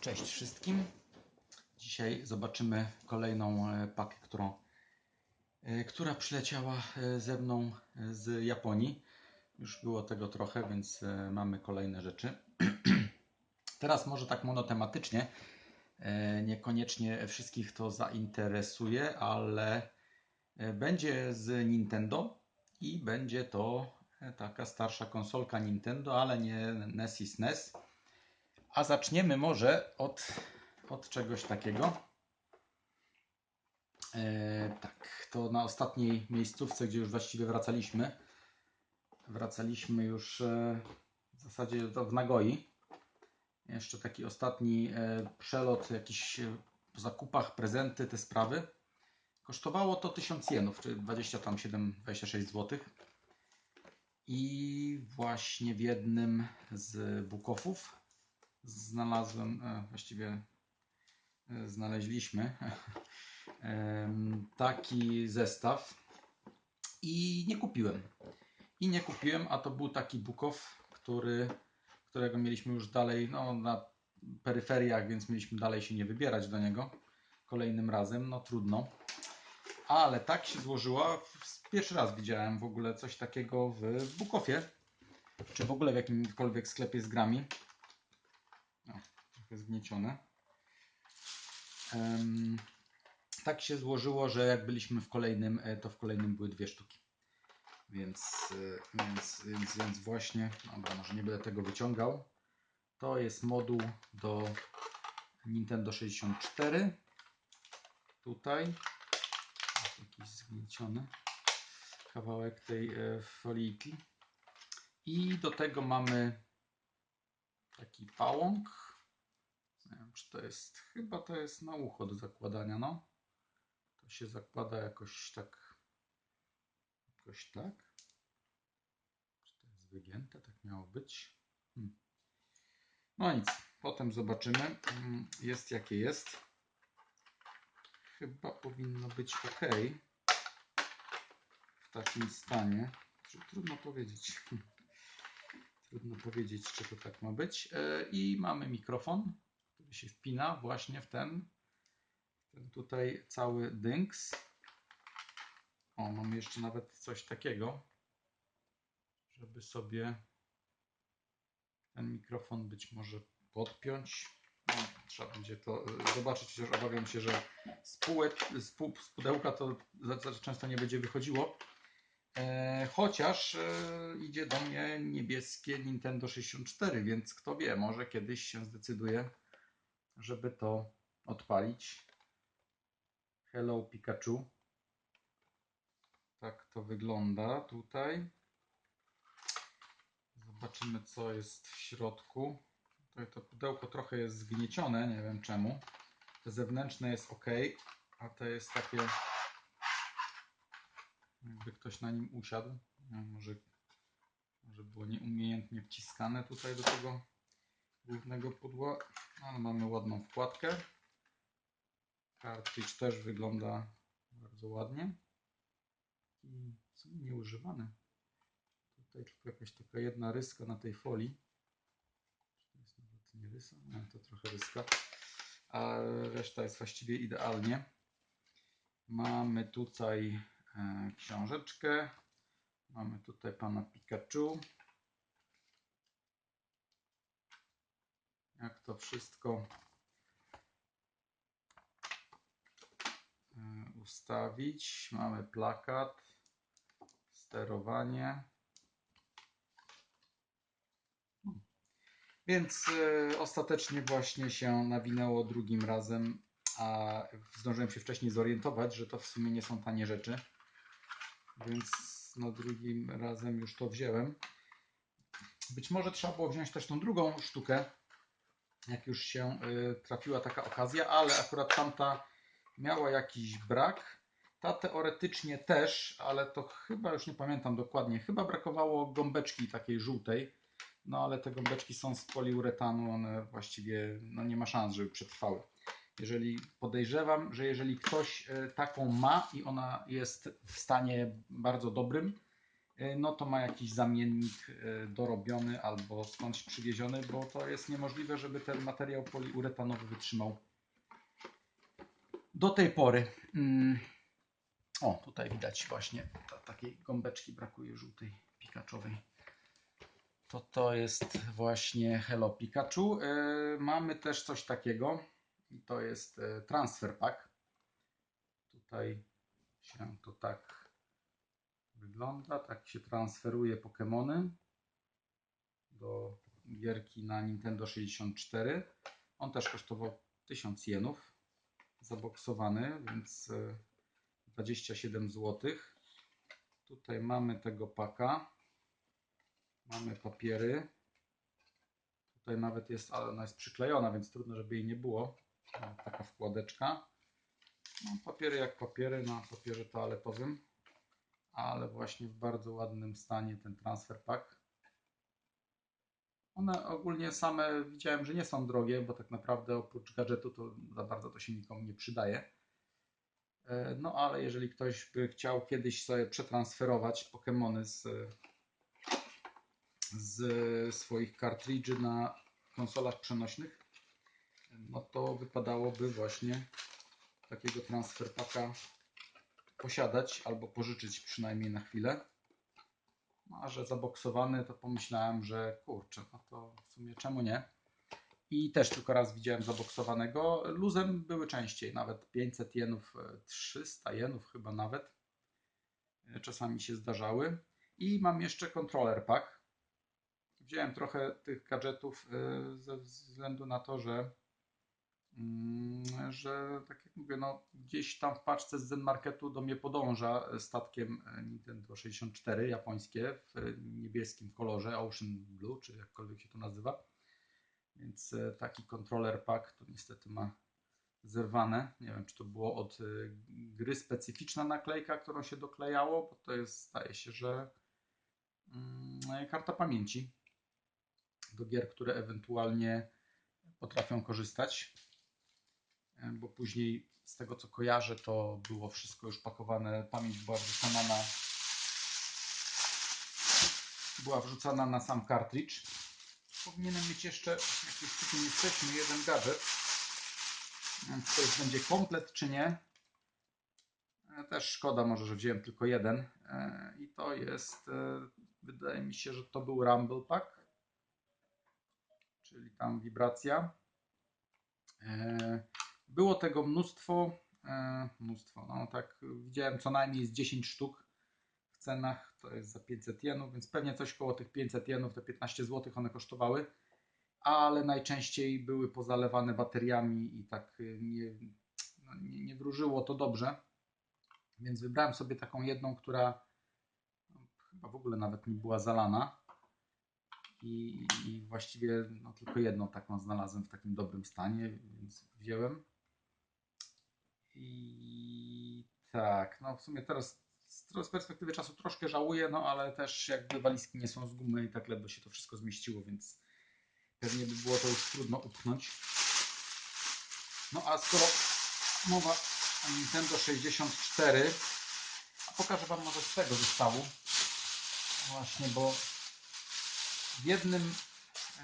Cześć wszystkim. Dzisiaj zobaczymy kolejną e, pakę, którą, e, która przyleciała e, ze mną z Japonii. Już było tego trochę, więc mamy kolejne rzeczy. Teraz może tak monotematycznie. Niekoniecznie wszystkich to zainteresuje, ale będzie z Nintendo i będzie to taka starsza konsolka Nintendo, ale nie NES i SNES. A zaczniemy może od, od czegoś takiego. E, tak, to na ostatniej miejscówce, gdzie już właściwie wracaliśmy. Wracaliśmy już e, w zasadzie w Nagoi. Jeszcze taki ostatni e, przelot, jakiś e, po zakupach, prezenty, te sprawy. Kosztowało to 1000 jenów, czyli 27-26 zł. I właśnie w jednym z bukofów znalazłem, e, właściwie e, znaleźliśmy em, taki zestaw i nie kupiłem. I nie kupiłem, a to był taki bukow, który, którego mieliśmy już dalej no, na peryferiach, więc mieliśmy dalej się nie wybierać do niego kolejnym razem. No trudno. Ale tak się złożyło. Pierwszy raz widziałem w ogóle coś takiego w Bukofie, czy w ogóle w jakimkolwiek sklepie z grami trochę zgniecione. Em, tak się złożyło, że jak byliśmy w kolejnym, e, to w kolejnym były dwie sztuki. Więc, e, więc, więc, więc właśnie, dobra, może nie będę tego wyciągał. To jest moduł do Nintendo 64. Tutaj jakiś zgnieciony kawałek tej e, folijki. I do tego mamy taki pałąk. Nie wiem, czy to jest. Chyba to jest na ucho do zakładania, no. To się zakłada jakoś tak. Jakoś tak. Czy to jest wygięte? Tak miało być. Hmm. No nic, potem zobaczymy. Mm, Jest jakie jest. Chyba powinno być ok. W takim stanie. Trudno powiedzieć. Trudno powiedzieć, czy to tak ma być. E, I mamy mikrofon, który się wpina właśnie w ten, ten tutaj cały dynks. O, mamy jeszcze nawet coś takiego, żeby sobie ten mikrofon być może podpiąć. No, trzeba będzie to e, zobaczyć, chociaż obawiam się, że z, półek, z, pudełka to za, za często nie będzie wychodziło. E, chociaż e, idzie do mnie niebieskie Nintendo 64, więc kto wie, może kiedyś się zdecyduje, żeby to odpalić. Hello Pikachu. Tak to wygląda tutaj. Zobaczymy, co jest w środku. Tutaj to pudełko trochę jest zgniecione, nie wiem czemu. To zewnętrzne jest ok, a to jest takie jakby ktoś na nim usiadł. Wiem, może, może było nieumiejętnie wciskane tutaj do tego głównego pudła, ale mamy ładną wkładkę. Cartridge też wygląda bardzo ładnie i sumie nieużywany. Tutaj tylko jakaś taka jedna ryska na tej folii. To jest nawet nie rysa? Nie, to trochę ryska. A reszta jest właściwie idealnie. Mamy tutaj książeczkę. Mamy tutaj pana Pikachu. Jak to wszystko e, ustawić. Mamy plakat, sterowanie. Więc e, ostatecznie właśnie się nawinęło drugim razem, a zdążyłem się wcześniej zorientować, że to w sumie nie są tanie rzeczy. Więc no drugim razem już to wziąłem. Być może trzeba było wziąć też tą drugą sztukę, jak już się y, trafiła taka okazja, ale akurat tamta miała jakiś brak. Ta teoretycznie też, ale to chyba już nie pamiętam dokładnie. Chyba brakowało gąbeczki takiej żółtej. No ale te gąbeczki są z poliuretanu, one właściwie no, nie ma szans, żeby przetrwały. Jeżeli podejrzewam, że jeżeli ktoś e, taką ma i ona jest w stanie bardzo dobrym, e, no to ma jakiś zamiennik e, dorobiony albo skądś przywieziony, bo to jest niemożliwe, żeby ten materiał poliuretanowy wytrzymał do tej pory. Mm. O, tutaj widać właśnie ta, takiej gąbeczki brakuje żółtej pikaczowej. To to jest właśnie Hello Pikachu. Yy, mamy też coś takiego i to jest yy, transfer pack. Tutaj się to tak wygląda, tak się transferuje Pokémony do gierki na Nintendo 64. On też kosztował 1000 jenów zaboksowany, więc yy, 27 zł. Tutaj mamy tego paka. Mamy papiery. Tutaj nawet jest, ale ona jest przyklejona, więc trudno, żeby jej nie było. Taka wkładeczka. No, papiery jak papiery na papierze toaletowym, ale właśnie w bardzo ładnym stanie ten transfer pack. One ogólnie same widziałem, że nie są drogie, bo tak naprawdę oprócz gadżetu to za bardzo to się nikomu nie przydaje. E, no ale jeżeli ktoś by chciał kiedyś sobie przetransferować Pokémony z, z swoich kartridży na konsolach przenośnych, no to wypadałoby właśnie takiego transfer packa posiadać albo pożyczyć przynajmniej na chwilę. No, a że zaboksowany, to pomyślałem, że kurczę, no to w sumie czemu nie? i też tylko raz widziałem zaboksowanego. Luzem były częściej, nawet 500 jenów, 300 jenów chyba nawet. Czasami się zdarzały. I mam jeszcze kontroler pack. Wziąłem trochę tych gadżetów e, ze względu na to, że że tak jak mówię, no, gdzieś tam w paczce z Zen Marketu do mnie podąża statkiem Nintendo 64 japońskie w niebieskim kolorze Ocean Blue, czy jakkolwiek się to nazywa. Więc e, taki kontroler pack to niestety ma zerwane. Nie wiem, czy to było od e, gry specyficzna naklejka, którą się doklejało, bo to jest, zdaje się, że mm, karta pamięci do gier, które ewentualnie potrafią korzystać. E, bo później, z tego co kojarzę, to było wszystko już pakowane. Pamięć była wrzucana na była wrzucana na sam kartridż powinienem mieć jeszcze, jak już przy tym jesteśmy, jeden gadżet. Więc to już będzie komplet czy nie. E, też szkoda może, że wziąłem tylko jeden. E, I to jest, wydaje mi się, że to był Rumble Pack. Czyli tam wibracja. Było tego mnóstwo. Mnóstwo, no tak, widziałem co najmniej z 10 sztuk cenach to jest za 500 jenów, więc pewnie coś koło tych 500 jenów, te 15 zł one kosztowały, ale najczęściej były pozalewane bateriami i tak y, nie, no nie, nie wróżyło to dobrze. Więc wybrałem sobie taką jedną, która chyba w ogóle nawet nie była zalana. I, i właściwie no, tylko jedną taką znalazłem w takim dobrym stanie, więc wziąłem. I tak, no w sumie teraz z perspektywy czasu troszkę żałuję, no ale też jakby walizki nie są z gumy i tak ledwo się to wszystko zmieściło, więc pewnie by było to już trudno upchnąć. No a skoro mowa o Nintendo 64, a pokażę Wam może z tego zestawu. Właśnie, bo w jednym,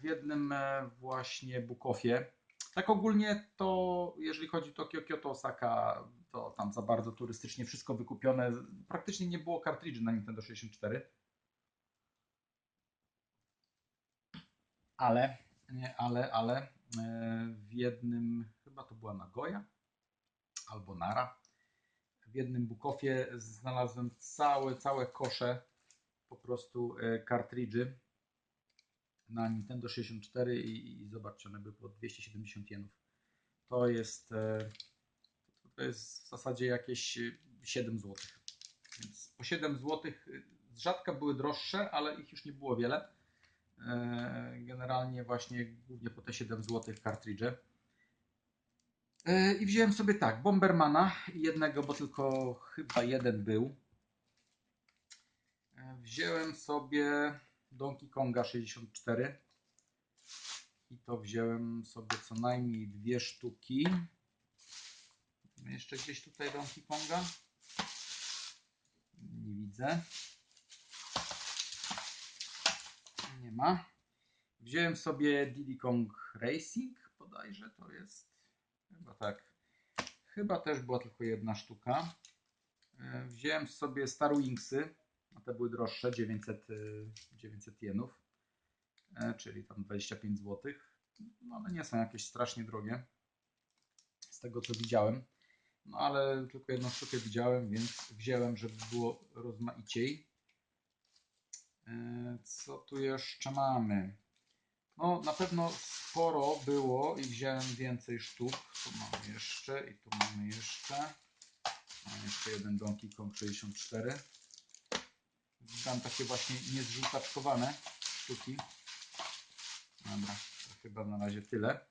w jednym e, właśnie bukofie, tak ogólnie to jeżeli chodzi o Tokio, Kyoto, Osaka, to tam za bardzo turystycznie wszystko wykupione. Praktycznie nie było kartridży na Nintendo 64. Ale, ale, ale w jednym, chyba to była Nagoya albo Nara, w jednym bukofie znalazłem całe, całe kosze po prostu e, kartridży na Nintendo 64 i, i zobaczcie, one były po 270 jenów. To jest e, to jest w zasadzie jakieś 7 y, zł. Więc po 7 zł y, z rzadka były droższe, ale ich już nie było wiele. E, generalnie właśnie głównie po te 7 zł kartridże. E, I wziąłem sobie tak, Bombermana jednego, bo tylko chyba jeden był. E, wziąłem sobie Donkey Konga 64 i to wziąłem sobie co najmniej dwie sztuki. Jeszcze gdzieś tutaj Donkey Konga? Nie widzę. nie ma. Wziąłem sobie Diddy Kong Racing, bodajże to jest. Chyba tak. Chyba też była tylko jedna sztuka. E, Wziąłem sobie Star Wingsy, a te były droższe, 900, y, 900 jenów, e, czyli tam 25 zł. No one nie są jakieś strasznie drogie, z tego co widziałem. No ale tylko jedną sztukę widziałem, więc wziąłem, żeby było rozmaiciej. E, Co tu jeszcze mamy? No na pewno sporo było i wziąłem więcej sztuk. Tu mamy jeszcze i tu mamy jeszcze. Mam jeszcze jeden Donkey Kong 64. Tam takie właśnie niezżółtaczkowane sztuki. Dobra, to chyba na razie tyle.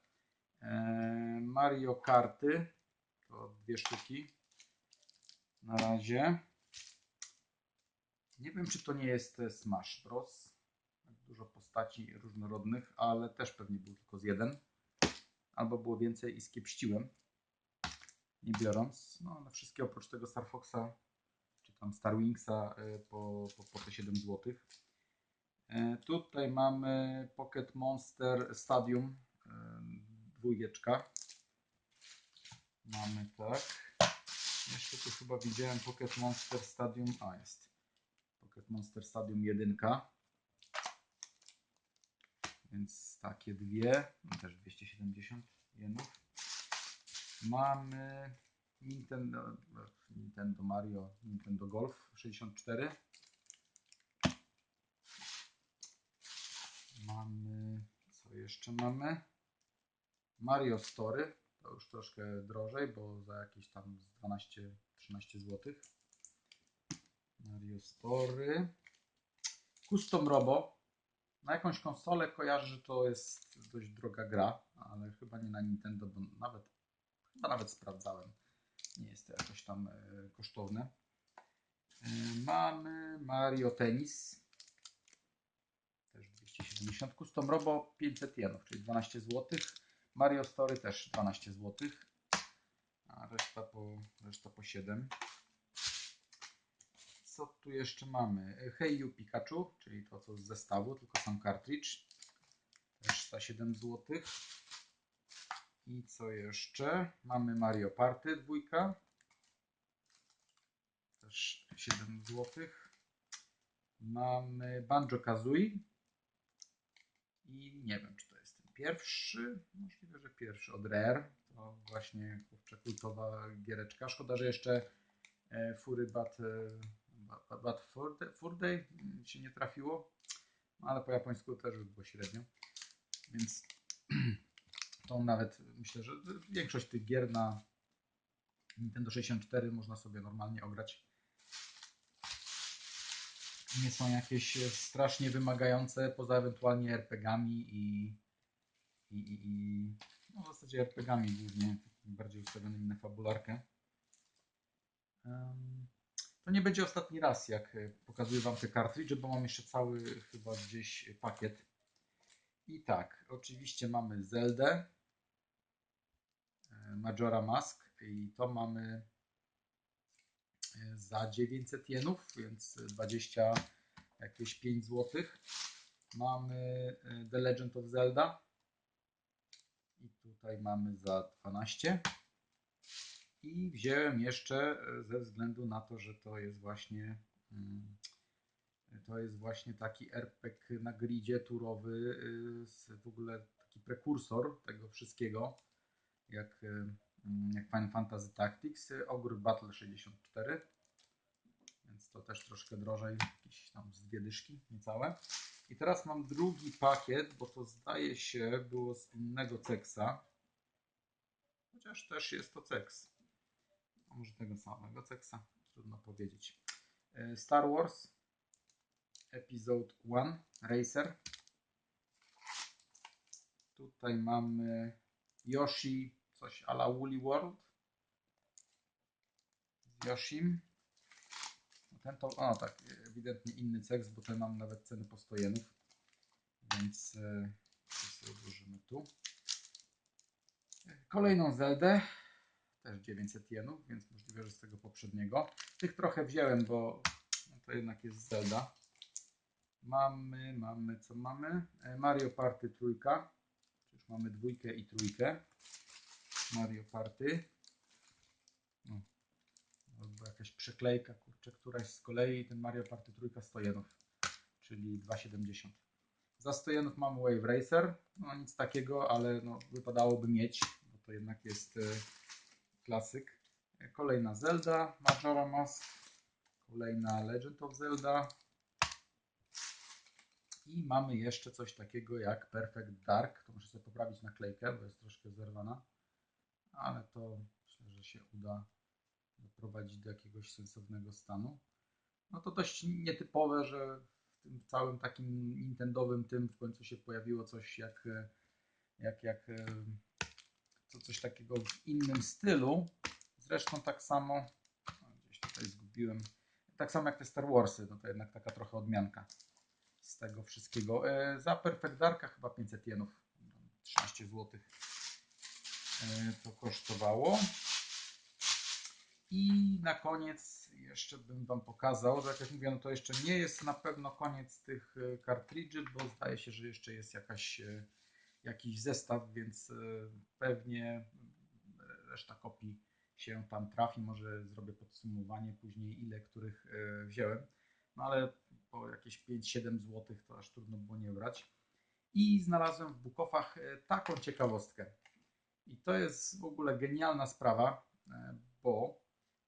Eee, Mario Karty. To dwie sztuki. Na razie. Nie wiem, czy to nie jest e, Smash Bros. Dużo postaci różnorodnych, ale też pewnie był tylko z jeden. Albo było więcej i skiepściłem. Nie biorąc. No, na wszystkie oprócz tego Star Foxa tam Star Wingsa e, po, po, po te 7 zł. E, Tutaj mamy Pocket Monster Stadium e, dwójeczka. Mamy tak. Jeszcze tu chyba widziałem Pocket Monster Stadium. A jest. Pocket Monster Stadium 1. Więc takie dwie. No też 270 jenów. Mamy Nintendo, Nintendo Mario, Nintendo Golf 64. Mamy, co jeszcze mamy? Mario Story, to już troszkę drożej, bo za jakieś tam z 12-13 zł. Mario Story. Custom Robo. Na jakąś konsolę kojarzę, że to jest dość droga gra, ale chyba nie na Nintendo, bo nawet, chyba nawet sprawdzałem. Nie jest to jakoś tam e, kosztowne. E, mamy Mario Tennis. Też 270. Custom Robo 500 jenów, czyli 12 zł. Mario Story też 12 zł. A reszta po, reszta po 7. Co tu jeszcze mamy? Hey You Pikachu, czyli to co z zestawu, tylko sam cartridge. Też za 7 zł. I co jeszcze? Mamy Mario Party dwójka. Też 7 zł. Mamy Banjo Kazooie. I nie wiem, czy to jest ten pierwszy. Możliwe, że pierwszy od Rare. To właśnie kurczę, kultowa giereczka. Szkoda, że jeszcze e, Fury Bat, e, Bat, się nie trafiło. No, ale po japońsku też już było średnio. Więc tą nawet myślę, że większość tych gier na Nintendo 64 można sobie normalnie ograć. Nie są jakieś strasznie wymagające, poza ewentualnie RPG-ami i, i, i, i no w zasadzie RPG-ami głównie, bardziej ustawionymi na fabularkę. Em, To nie będzie ostatni raz, jak pokazuję Wam te kartridże, bo mam jeszcze cały chyba gdzieś pakiet. I tak, oczywiście mamy Zeldę, Majora Mask i to mamy e, za 900 jenów, więc 20 jakieś 5 zł. Mamy e, The Legend of Zelda i tutaj mamy za 12. I wziąłem jeszcze e, ze względu na to, że to jest właśnie mm, to jest właśnie taki RPG na gridzie turowy, w ogóle taki prekursor tego wszystkiego, jak, y, mm, jak Final Fantasy Tactics, y, Ogre Battle 64, więc to też troszkę drożej, jakieś tam z dwie dyszki, niecałe. I teraz mam drugi pakiet, bo to zdaje się było z innego ceksa, chociaż też jest to ceks. A może tego samego ceksa, trudno powiedzieć. Y, Star Wars Episode 1 Racer. Tutaj mamy Yoshi, coś a la Woolly World. Z Yoshim. Ten to, o tak, ewidentnie inny ceks, bo ten mam nawet ceny po 100 jenów. Więc to sobie odłożymy tu. Kolejną Zeldę. Też 900 jenów, więc możliwe, że z tego poprzedniego. Tych trochę wziąłem, bo no to jednak jest Zelda. Mamy, mamy, co mamy? E, Mario Party trójka. Już mamy dwójkę i trójkę. Mario Party. No. Albo jakaś przeklejka, kurczę, któraś z kolei. Ten Mario Party trójka 100 jenów, czyli 2,70. Za 100 jenów mamy Wave Racer. No nic takiego, ale no, wypadałoby mieć, bo to jednak jest e, klasyk. Kolejna Zelda, Majora Mask. Kolejna Legend of Zelda. I mamy jeszcze coś takiego jak Perfect Dark. To muszę sobie poprawić naklejkę, bo jest troszkę zerwana. Ale to myślę, że się uda doprowadzić do jakiegoś sensownego stanu. No to dość nietypowe, że w tym całym takim Nintendowym tym w końcu się pojawiło coś jak, jak, jak co, coś takiego w innym stylu. Zresztą tak samo, gdzieś tutaj zgubiłem, tak samo jak te Star Warsy, no to jednak taka trochę odmianka z tego wszystkiego. E, za Perfect Darka chyba 500 jenów, 13 zł e, to kosztowało. I na koniec jeszcze bym Wam pokazał, że jak już mówię, no to jeszcze nie jest na pewno koniec tych e, kartridży, bo zdaje się, że jeszcze jest jakaś, e, jakiś zestaw, więc e, pewnie reszta kopii się tam trafi. Może zrobię podsumowanie później, ile których e, wziąłem. No ale po jakieś 5-7 zł to aż trudno było nie brać. I znalazłem w Bukowach e, taką ciekawostkę. I to jest w ogóle genialna sprawa, e, bo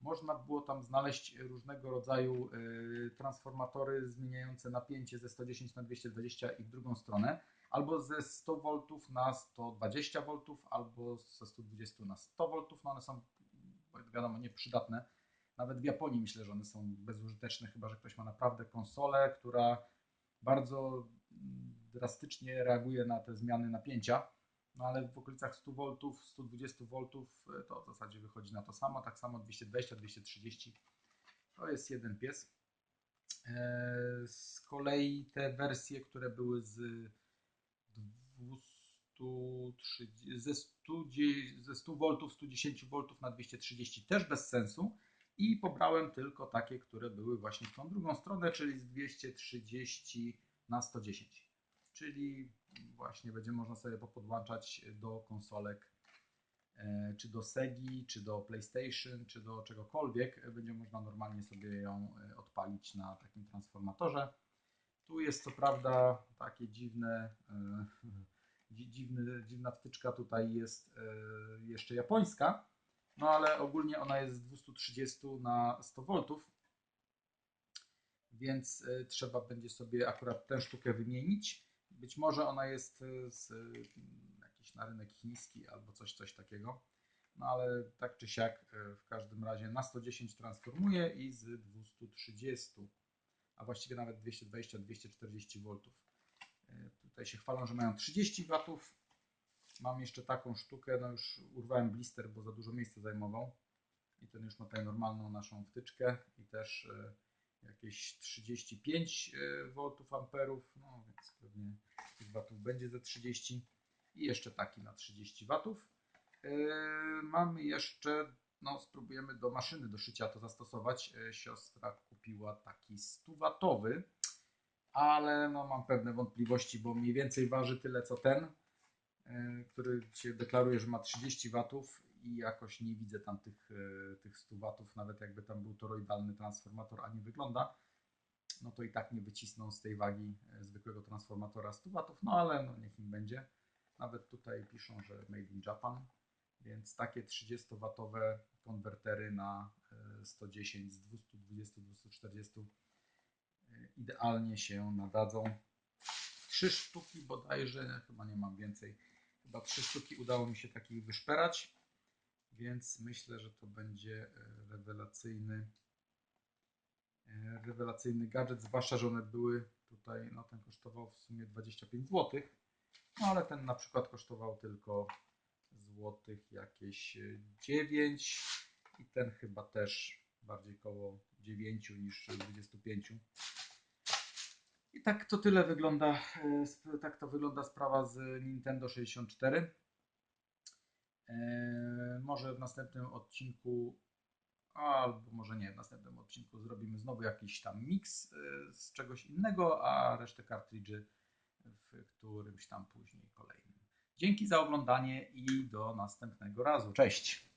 można było tam znaleźć różnego rodzaju e, transformatory zmieniające napięcie ze 110 na 220 i w drugą stronę, albo ze 100 V na 120 V, albo ze 120 na 100 V. No one są, wiadomo, nieprzydatne. Nawet w Japonii myślę, że one są bezużyteczne, chyba że ktoś ma naprawdę konsolę, która bardzo mm, drastycznie reaguje na te zmiany napięcia. No ale w okolicach 100 V, 120 V to w zasadzie wychodzi na to samo. Tak samo 220, 230 to jest jeden pies. E, Z kolei te wersje, które były z 230, ze 100, ze 100 V, 110 V na 230 też bez sensu. I pobrałem tylko takie, które były właśnie w tą drugą stronę, czyli z 230 na 110. Czyli właśnie będzie można sobie popodłączać do konsolek, e, czy do Segi, czy do PlayStation, czy do czegokolwiek. Będzie można normalnie sobie ją e, odpalić na takim transformatorze. Tu jest co prawda takie dziwne, e, dziwna wtyczka tutaj jest jeszcze japońska, no ale ogólnie ona jest z 230 na 100 V, więc trzeba będzie sobie akurat tę sztukę wymienić. Być może ona jest e, z mm, jakiś na rynek chiński albo coś, coś takiego. No ale tak czy siak e, w każdym razie na 110 transformuje i z 230, a właściwie nawet 220-240 V. E, Tutaj się chwalą, że mają 30 W. Mam jeszcze taką sztukę, no już urwałem blister, bo za dużo miejsca zajmował. I ten już ma tutaj normalną naszą wtyczkę i też e, jakieś 35 V amperów, no więc pewnie tych watów będzie ze 30 i jeszcze taki na 30 watów. E, Mamy jeszcze, no spróbujemy do maszyny do szycia to zastosować. E, Siostra kupiła taki 100 watowy, ale no mam pewne wątpliwości, bo mniej więcej waży tyle co ten, e, który się deklaruje, że ma 30 watów i jakoś nie widzę tam tych, e, tych 100 watów, nawet jakby tam był toroidalny transformator, a nie wygląda, no to i tak nie wycisną z tej wagi e, zwykłego transformatora 100 watów, no ale no niech im będzie. Nawet tutaj piszą, że made in Japan, więc takie 30-watowe konwertery na e, 110 z 220-240 e, idealnie się nadadzą. Trzy sztuki bodajże, chyba nie mam więcej, chyba trzy sztuki udało mi się takich wyszperać, więc myślę, że to będzie e, rewelacyjny e, rewelacyjny gadżet, zwłaszcza, że one były tutaj, no ten kosztował w sumie 25 zł, no ale ten na przykład kosztował tylko złotych jakieś e, 9 i ten chyba też bardziej koło 9 niż 25. I tak to tyle wygląda, e, tak to wygląda sprawa z Nintendo 64. E, może w następnym odcinku albo może nie, w następnym odcinku zrobimy znowu jakiś tam miks y, z czegoś innego, a resztę kartridży w którymś tam później kolejnym. Dzięki za oglądanie i do następnego razu. Cześć!